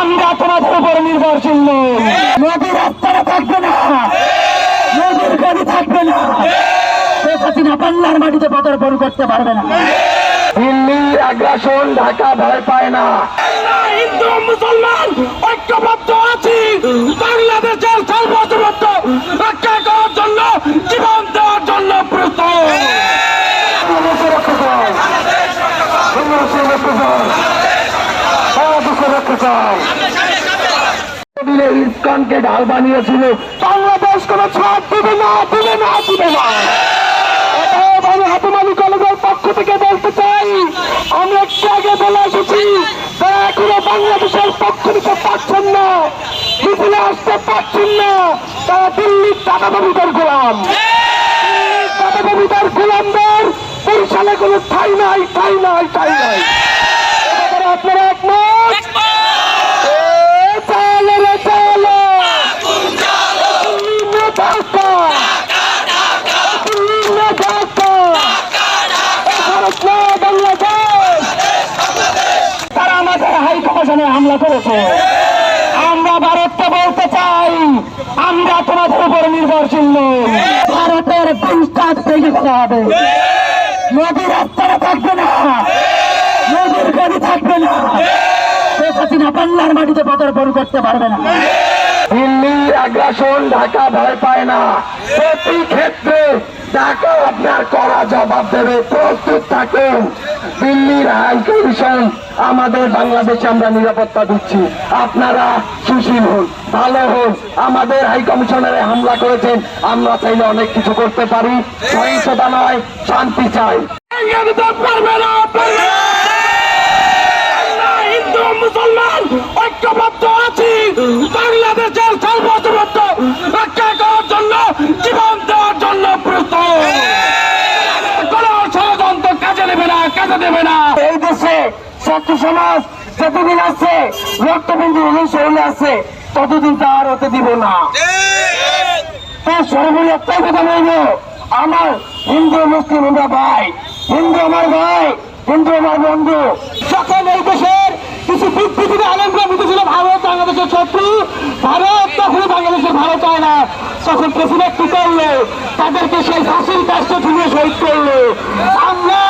আমরা তোমাদের উপর নির্ভরশীল নই। নদীর রাস্তাটা থাকবে না। নদীর গাড়ি থাকবে না। শেখ হাসিনা বাংলার মাটিতে পদার্পণ করতে পারবে না। দিল্লির আগ্রাসন ঢাকা ভয় পায় না। হিন্দু মুসলমান ঐক্যবদ্ধ আছি। বাংলাদেশের সার্বভৌমত্ব রক্ষা করার জন্য জীবন দেওয়ার জন্য প্রস্তুত। বাংলাদেশের রক্ষা চাই দিলে ইস্কনকে ঢাল বানিয়েছিল। বাংলাদেশ কোনো ছাড় দিবে না দিবে না দিবে না। আমি কলেজের পক্ষ থেকে বলতে চাই। আমি একটু আগে বলে এসেছি, তারা এখনও বাংলাদেশের পক্ষ নিতে পারছেন না মিছিলে আসতে পারছেন না। তারা দিল্লির টাকা বাবুদের গোলাম। টাকা বাবুদের গোলামদের বরিশালে কোনো ঠাই নাই ঠাই নাই ঠাই নাই। আপনারা একমত? তারা আমাদের হাই কমিশনে আমরা ভারতকে বলতে চাই, আমরা তোমাদের উপর নির্ভরশীল নই। ভারতের পঞ্চায়েত থেকে করা হবে। নদীর রাস্তাটা থাকবে না। নদীর গাড়ি থাকবে না। শেখ হাসিনা বাংলার মাটিতে পদার্পণ করতে পারবে না। দিল্লির আগ্রাসন ঢাকা ভয় পায় না। প্রতি ক্ষেত্রে ঢাকা আপনার করা জবাব দেবে। প্রস্তুত থাকুন। দিল্লির হাই কমিশন আমাদের বাংলাদেশে আমরা নিরাপত্তা দিচ্ছি। আপনারা সুশীল হন ভালো হন। আমাদের হাই কমিশনারে হামলা করেছেন। আমরা চাইলে অনেক কিছু করতে পারি। সহিংসতা নয় শান্তি চাই। পারবে না। মুসলমান, ঐক্যবদ্ধ আছি। বাংলাদেশের সার্বভৌমত্ব রক্ষা করার জন্য, জীবন দেওয়ার জন্য প্রস্তুত। ষড়যন্ত্র কাজে নেবে না, কাজে দেবে না। এই দেশে ছাত্র সমাজ যতদিন আছে রক্তবিন্দু শরীরে আছে, ততদিন তার হতে দিব না। তার সর্বোপরি একটাই কথা বলব, আমার হিন্দু মুসলিম আমরা ভাই, হিন্দু আমার ভাই, হিন্দু আমার বন্ধু। সকল এই দেশের বিদ্যুতের আলমরা বুঝেছিল ভারত, বাংলাদেশের শত্রু। ভারত তখনই বাংলাদেশের ভালো চায় না। তখন প্রেসিডেন্ট কি করল। তাদেরকে সেই ফাঁসির কাজটা ঝুলিয়ে শহীদ করল। আমরা